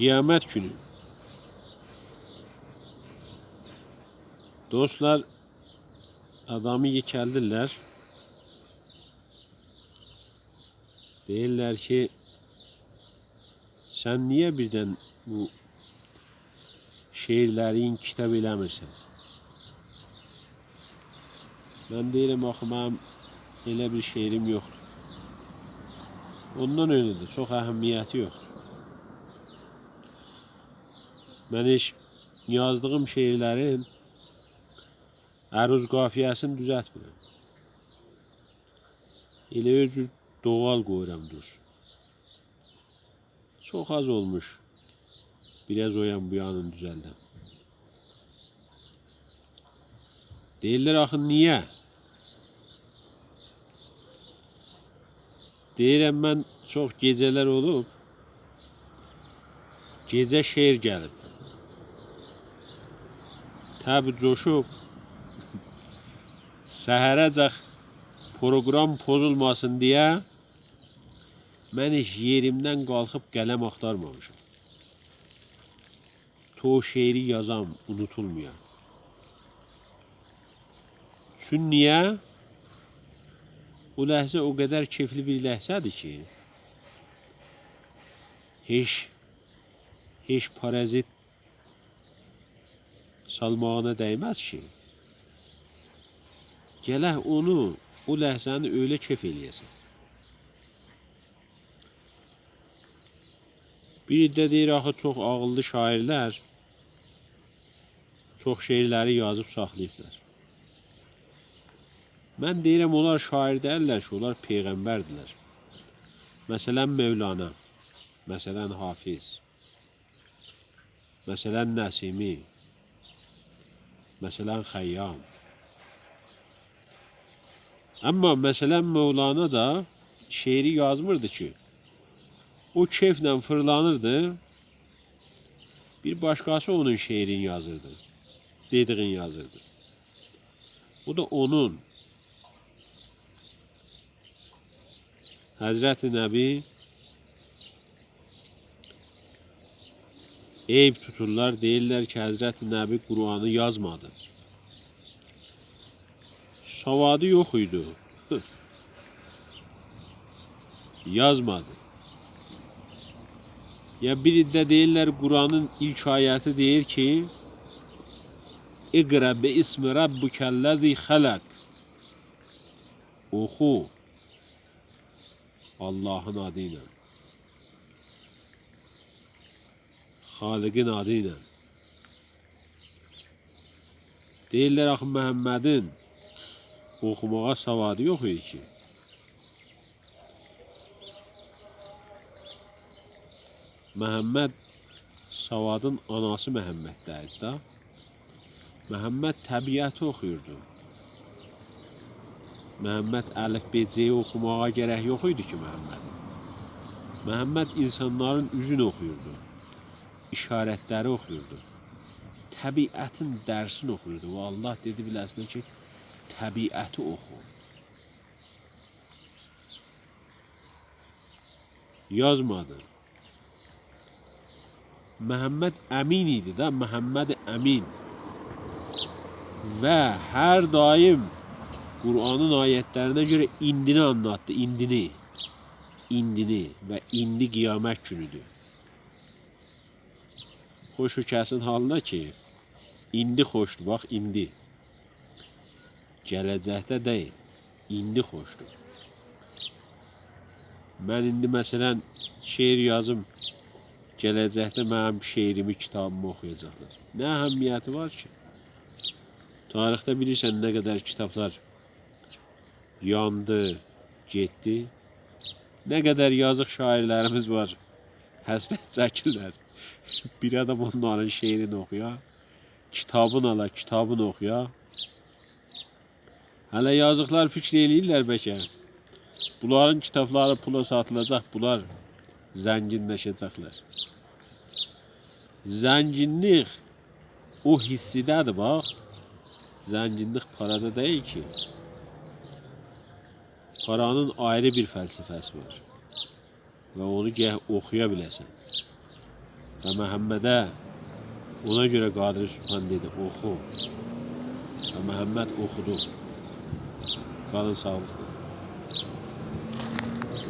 Kıyamet günü. Dostlar adamı yıkeldiler. Değiller ki sen niye birden bu şehirlerin kitab eləmirsən? Ben deyirəm axı elə bir şeirim yoxdur. Ondan öylədir, çox əhəmiyyəti yoxdur. Mən heç yazdığım şeirlərin əruz qafiyəsini düzəltmirəm. Elə öz cür doğal qoyuram dursun. Çox az olmuş. Biraz o yan bu yanın düzəldən. Deyirlər axı niyə? Deyirəm mən çox gecələr olub. Gecə şeir gəlib. Təbi coşub. Səhərəcək proqram pozulmasın deyə mən heç yerimdən qalxıb qələm axtarmamışam. To şeiri yazam, unutulmayan. Çünki niyə? O ləhzə o qədər keyfli bir ləhzədir ki, heç heç parazit salmağına dəyməz ki. Gələ onu, o ləhzəni öyle keyf eləyəsən. Bir də deyir axı çox ağıllı şairlər çox şeirləri yazıb saxlayıblar. Mən deyirəm onlar şair deyirlər ki, onlar peyğəmbərdirlər. Məsələn Mövlana, məsələn Hafiz, məsələn Nəsimi, məsələn Xəyyam. Amma məsələn Mövlana da şeiri yazmırdı ki, o keyflə fırlanırdı, bir başqası onun şeirini yazırdı, dediğini yazırdı. O da onun Hazreti Nəbi eyb tuturlar, deyirlər ki, Hazreti Nəbi Qur'anı yazmadı. Savadı yox idi. yazmadı. Ya biri də deyirlər Qur'anın ilk ayəti deyir ki, İqra bi ismi rabbikellezi xalaq. Oxu. Allah'ın adıyla. Halik'in adıyla. Deyirlər axı Məhəmmədin oxumağa savadı yox ki. Məhəmməd savadın anası Məhəmməddəydi da. Məhəmməd təbiəti oxuyurdu. Məhəmməd əlif beceyi oxumağa gərək yox idi ki Məhəmməd. Məhəmməd insanların üzünü oxuyurdu. İşarətləri oxuyurdu. Təbiətin dərsini oxuyurdu. Və Allah dedi biləsinə ki, təbiəti oxu. Yazmadı. Məhəmməd əmin idi də, Məhəmməd əmin. Və hər daim Kur'an'ın ayetlerine göre indini anlattı. indini. İndini ve indi kıyamet günüdür. Xoşu kəsin halına ki, indi xoşdur, bax indi. Gələcəkdə deyil, indi xoşdur. Mən indi məsələn şeir yazım, gələcəkdə mənim şeirimi, kitabımı oxuyacaqlar. Nə əhəmiyyəti var ki? Tarixdə bilirsən nə qədər kitablar yandı, getdi. Nə qədər yazıq şairlərimiz var. Həsrət çəkirlər. Bir adam onların şeirini oxuya, kitabını ala, kitabını oxuya. Hələ yazıqlar fikir eləyirlər bəlkə. Bunların kitabları pula satılacaq, bunlar zənginləşəcəklər. Zənginlik o hissidədir bax. Zənginlik parada deyil ki. Paranın ayrı bir fəlsəfəsi var. Və onu gəh oxuya. Və Məhəmmədə ona görə Qadir Subhan dedi, oxu. Və Məhəmməd oxudu. Qalın sağlıqla.